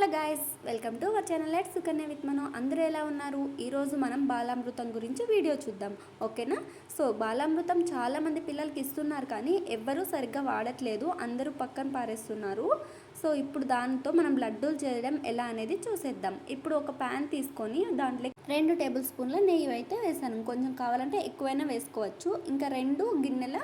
Hello guys welcome to our channel let Sukanya with మనం అందరూ ఎలా ఉన్నారు? ఈరోజు మనం బాలామృతం గురించి వీడియో చూద్దాం. ఓకేనా సో బాలామృతం చాలామంది పిల్లలకి ఇస్తున్నారు కానీ ఎవ్వరూ సరిగ్గా వాడట్లేదు. అందరూ పక్కన పారేస్తున్నారు. సో ఇప్పుడు దాంతో మనం లడ్డూలు చేయడం ఎలా అనేది చూసేద్దాం. ఇప్పుడు ఒక ప్యాన్ తీసుకొని దాంట్లో రెండు టేబుల్ స్పూన్ల నెయ్యి అయితే వేసాను. కొంచెం కావాలంటే ఎక్కువైనా వేసుకోవచ్చు. ఇంకా రెండు గిన్నెల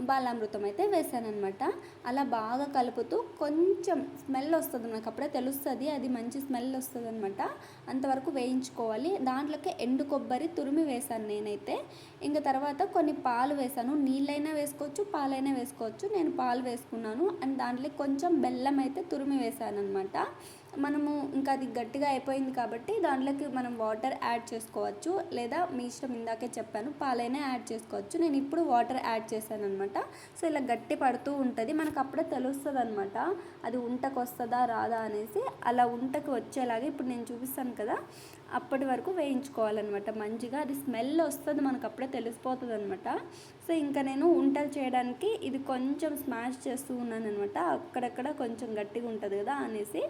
బాలామృతం అయితే వేసాను అనమాట అలా బాగా కలుపుతూ కొంచెం స్మెల్ వస్తుంది నాకు అప్పుడే తెలుస్తుంది అది మంచి స్మెల్ వస్తుంది అనమాట అంతవరకు వేయించుకోవాలి. దాంట్లోకి ఎండు కొబ్బరి తురిమి వేసాను నేనైతే. ఇంకా తర్వాత కొన్ని పాలు వేసాను నీళ్ళైనా వేసుకోవచ్చు పాలైనా వేసుకోవచ్చు. నేను పాలు వేసుకున్నాను. అండ్ దాంట్లో కొంచెం బెల్లం అయితే తురిమి వేసాను అనమాట మనము ఇంకా అది గట్టిగా అయిపోయింది కాబట్టి దాంట్లోకి మనం వాటర్ యాడ్ చేసుకోవచ్చు. లేదా మీ ఇష్టం ఇందాకే చెప్పాను పాలైనా యాడ్ చేసుకోవచ్చు. నేను ఇప్పుడు వాటర్ యాడ్ చేశాను అనమాట సో ఇలా గట్టి పడుతూ ఉంటుంది. మనకు అప్పుడే తెలుస్తుంది అనమాట అది ఉంటకు వస్తుందా రాదా అనేసి. అలా ఉంటకు వచ్చేలాగా ఇప్పుడు నేను చూపిస్తాను కదా. అప్పటి వరకు వేయించుకోవాలన్నమాట. మంచిగా అది స్మెల్ వస్తుంది మనకు అప్పుడే తెలిసిపోతుంది అనమాట సో ఇంకా నేను ఉంటలు చేయడానికి ఇది కొంచెం స్మాష్ చేస్తూ ఉన్నాను అనమాట అక్కడక్కడ కొంచెం గట్టిగా ఉంటుంది కదా అనేసి.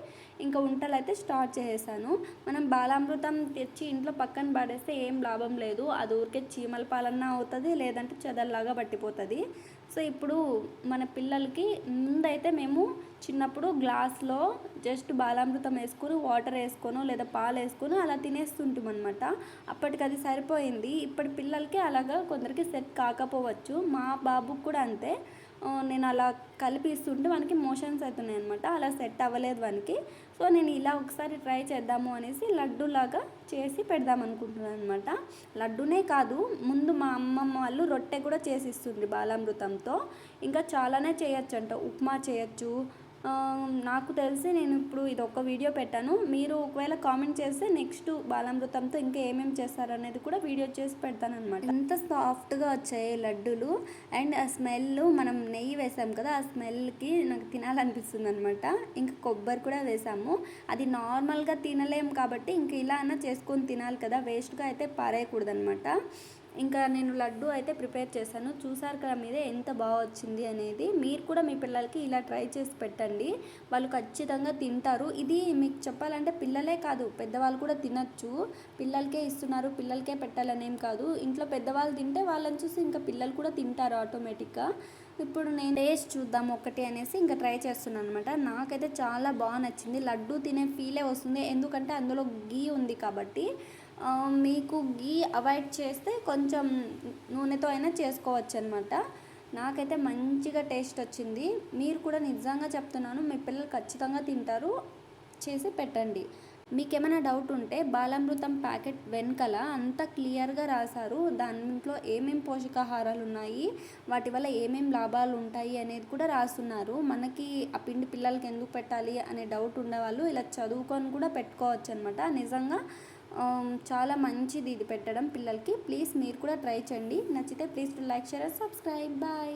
ఇంకా ఉంటలు అయితే స్టార్ట్ చేసేసాను. మనం బాలామృతం తెచ్చి ఇంట్లో పక్కన పడేస్తే ఏం లాభం లేదు. అది ఊరికే చీమల పాలన్నా అవుతుంది లేదంటే చెదల్లాగా పట్టిపోతుంది. సో ఇప్పుడు మన పిల్లలకి ముందైతే మేము చిన్నప్పుడు గ్లాస్లో జస్ట్ బాలామృతం వేసుకొని వాటర్ వేసుకొని లేదా పాలు వేసుకొని అలా తినేస్తుంటాం అనమాట అప్పటికి అది సరిపోయింది. ఇప్పటి పిల్లలకి అలాగా కొందరికి సెట్ కాకపోవచ్చు. మా బాబుకి కూడా అంతే. నేను అలా కలిపిస్తుంటే మనకి మోషన్స్ అవుతున్నాయి అనమాట అలా సెట్ అవ్వలేదు వానికి. సో నేను ఇలా ఒకసారి ట్రై చేద్దాము అనేసి లడ్డూలాగా చేసి పెడదాం అనుకుంటున్నాను అనమాట లడ్డూనే కాదు ముందు మా అమ్మమ్మ వాళ్ళు రొట్టె కూడా చేసిస్తుంది బాలామృతంతో. ఇంకా చాలానే చేయొచ్చు అంట ఉప్మా చేయొచ్చు నాకు తెలిసి నేను ఇప్పుడు ఇది ఒక వీడియో పెట్టాను. మీరు ఒకవేళ కామెంట్ చేస్తే నెక్స్ట్ బాలామృతంతో ఇంకా ఏమేమి చేస్తారనేది కూడా వీడియో చేసి పెడతానమాట ఎంత సాఫ్ట్గా వచ్చాయి లడ్డూలు. అండ్ ఆ స్మెల్ మనం నెయ్యి వేసాం కదా ఆ స్మెల్కి నాకు తినాలనిపిస్తుంది అనమాట ఇంకా కొబ్బరి కూడా వేసాము. అది నార్మల్గా తినలేము కాబట్టి ఇంక ఇలా అన్నా చేసుకొని తినాలి కదా వేస్ట్గా అయితే పారేయకూడదు అనమాట ఇంకా నేను లడ్డు అయితే ప్రిపేర్ చేశాను. చూసారు కదా మీరే ఎంత బాగా వచ్చింది అనేది. మీరు కూడా మీ పిల్లలకి ఇలా ట్రై చేసి పెట్టండి. వాళ్ళు ఖచ్చితంగా తింటారు. ఇది మీకు చెప్పాలంటే పిల్లలే కాదు పెద్దవాళ్ళు కూడా తినచ్చు. పిల్లలకే ఇస్తున్నారు పిల్లలకే పెట్టాలనేం కాదు. ఇంట్లో పెద్దవాళ్ళు తింటే వాళ్ళని చూసి ఇంకా పిల్లలు కూడా తింటారు ఆటోమేటిక్గా. ఇప్పుడు నేను టేస్ట్ చూద్దాం ఒకటి అనేసి ఇంకా ట్రై చేస్తున్నాను అనమాట నాకైతే చాలా బాగా నచ్చింది. లడ్డు తినే ఫీలే వస్తుంది. ఎందుకంటే అందులో గీ ఉంది కాబట్టి. మీకు గీ అవాయిడ్ చేస్తే కొంచెం నూనెతో అయినా చేసుకోవచ్చు అనమాట నాకైతే మంచిగా టేస్ట్ వచ్చింది. మీరు కూడా నిజంగా చెప్తున్నాను మీ పిల్లలు ఖచ్చితంగా తింటారు. చేసి పెట్టండి. మీకు ఏమైనా డౌట్ ఉంటే బాలామృతం ప్యాకెట్ వెనకల అంతా క్లియర్గా రాశారు. దాంట్లో ఏమేమి పోషకాహారాలు ఉన్నాయి వాటి వల్ల ఏమేమి లాభాలు ఉంటాయి అనేది కూడా రాస్తున్నారు. మనకి ఆ పిండి పిల్లలకి ఎందుకు పెట్టాలి అనే డౌట్ ఉండేవాళ్ళు ఇలా చదువుకొని కూడా పెట్టుకోవచ్చు అనమాట నిజంగా చాలా మంచిది ఇది పెట్టడం పిల్లలకి. ప్లీజ్ మీరు కూడా ట్రై చేయండి. నచ్చితే please like share subscribe. Bye.